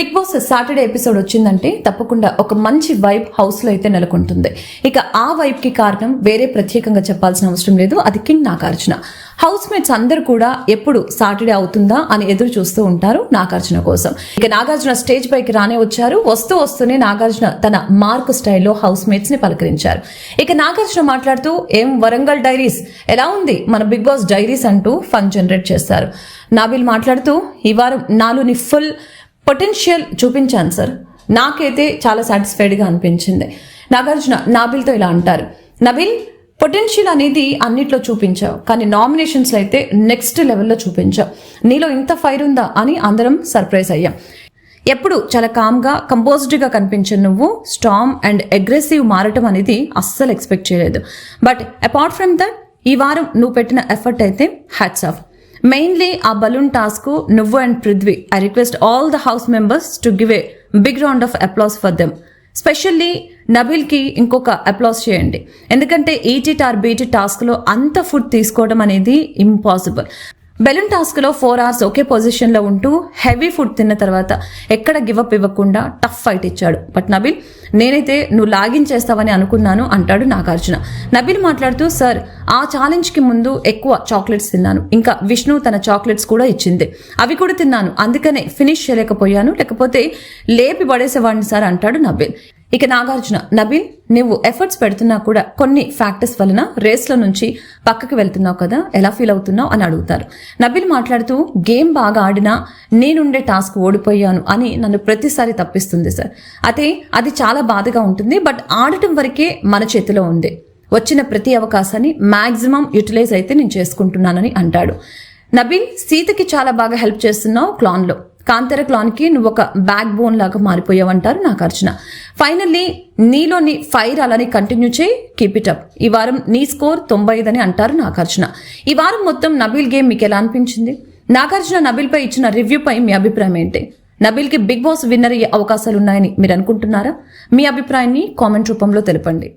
Big boss Saturday episode వచ్చిందంటే తప్పకుండా ఒక మంచి వైబ్ హౌస్లో అయితే నెలకొంటుంది. ఇక ఆ వైబ్కి కారణం వేరే ప్రత్యేకంగా చెప్పాల్సిన అవసరం లేదు. అది కింగ్ నాగార్జున. హౌస్ మేట్స్ అందరూ కూడా ఎప్పుడు సాటర్డే అవుతుందా అని ఎదురు చూస్తూ ఉంటారు నాగార్జున కోసం. ఇక నాగార్జున స్టేజ్ పైకి రానే వచ్చారు. వస్తూ వస్తూనే నాగార్జున తన మార్క్ స్టైల్లో హౌస్ మేట్స్ని పలకరించారు. ఇక నాగార్జున మాట్లాడుతూ ఏం వరంగల్ డైరీస్ ఎలా ఉంది? మన బిగ్ బాస్ డైరీస్ అంటూ ఫన్ జనరేట్ చేస్తారు. నాబిల్ మాట్లాడుతూ ఈ వారం నాలుని ఫుల్ పొటెన్షియల్ చూపించాను సార్. నాకైతే చాలా సాటిస్ఫైడ్గా అనిపించింది. నాగార్జున నాబిల్తో ఇలా అంటారు. నబిల్ పొటెన్షియల్ అనేది అన్నిట్లో చూపించావు కానీ నామినేషన్స్లో అయితే నెక్స్ట్ లెవెల్లో చూపించావు. నీలో ఇంత ఫైర్ ఉందా అని అందరం సర్ప్రైజ్ అయ్యాం. ఎప్పుడు చాలా కామ్గా కంపోజ్డ్గా కనిపించే నువ్వు స్ట్రాంగ్ అండ్ అగ్రెసివ్ మారటం అనేది అస్సలు ఎక్స్పెక్ట్ చేయలేదు. బట్ అపార్ట్ ఫ్రమ్ దట్ ఈ వారం నువ్వు పెట్టిన ఎఫర్ట్ అయితే హ్యాట్స్ ఆఫ్. మెయిన్లీ ఆ బలూన్ టాస్క్ నువ్వు and Prithvi I request all the house members to give a big round of applause for them specially నబిల్కి ఇంకొక అప్లాస్ చేయండి ఎందుకంటే ఈటీ ఆర్ బీటీ టాస్క్లో అంత ఫుడ్ తీసుకోవడం అనేది ఇంపాసిబుల్ బెలూన్ టాస్క్లో ఫోర్ అవర్స్ ఒకే పొజిషన్లో ఉంటూ హెవీ ఫుడ్ తిన్న తర్వాత ఎక్కడ గివప్ ఇవ్వకుండా టఫ్ ఫైట్ ఇచ్చాడు. బట్ నబీల్ నేనైతే నువ్వు లాగిన్ చేస్తావని అనుకున్నాను అంటాడు నాగార్జున. నబీల్ మాట్లాడుతూ సార్ ఆ ఛాలెంజ్కి ముందు ఎక్కువ చాక్లెట్స్ తిన్నాను. ఇంకా విష్ణు తన చాక్లెట్స్ కూడా ఇచ్చింది. అవి కూడా తిన్నాను. అందుకనే ఫినిష్ చేయలేకపోయాను. లేకపోతే లేపి పడేసేవాడిని సార్ అంటాడు నబిల్. ఇక నాగార్జున నబిల్ నువ్వు ఎఫర్ట్స్ పెడుతున్నా కూడా కొన్ని ఫ్యాక్టర్స్ వలన రేస్ల నుంచి పక్కకి వెళ్తున్నావు కదా ఎలా ఫీల్ అవుతున్నావు అని అడుగుతారు. నబిల్ మాట్లాడుతూ గేమ్ బాగా ఆడినా నేనుండే టాస్క్ ఓడిపోయాను అని నన్ను ప్రతిసారి తప్పిస్తుంది సార్. అయితే అది చాలా బాధగా ఉంటుంది బట్ ఆడటం వరకే మన చేతిలో ఉంది. వచ్చిన ప్రతి అవకాశాన్ని మాక్సిమం యూటిలైజ్ అయితే నేను చేసుకుంటున్నానని అంటాడు. నబీల్ సీతకి చాలా బాగా హెల్ప్ చేస్తున్నావు క్లాన్లో కాంతర క్లాన్కి నువ్వు ఒక బ్యాక్ బోన్ లాగా మారిపోయావంటారు నాగార్జున. ఫైనల్లీ నీలోని ఫైర్ అలానే కంటిన్యూ చేయి కీప్ ఇట్ అప్ ఈ వారం నీ స్కోర్ తొంభై ఐదు అని అంటారు నాగార్జున. ఈ వారం మొత్తం నబీల్ గేమ్ మీకు ఎలా అనిపించింది? నాగార్జున నబీల్పై ఇచ్చిన రివ్యూపై మీ అభిప్రాయం ఏంటి? నబీల్కి బిగ్ బాస్ విన్నర్ అయ్యే అవకాశాలు ఉన్నాయని మీరు అనుకుంటున్నారా? మీ అభిప్రాయాన్ని కామెంట్ రూపంలో తెలపండి.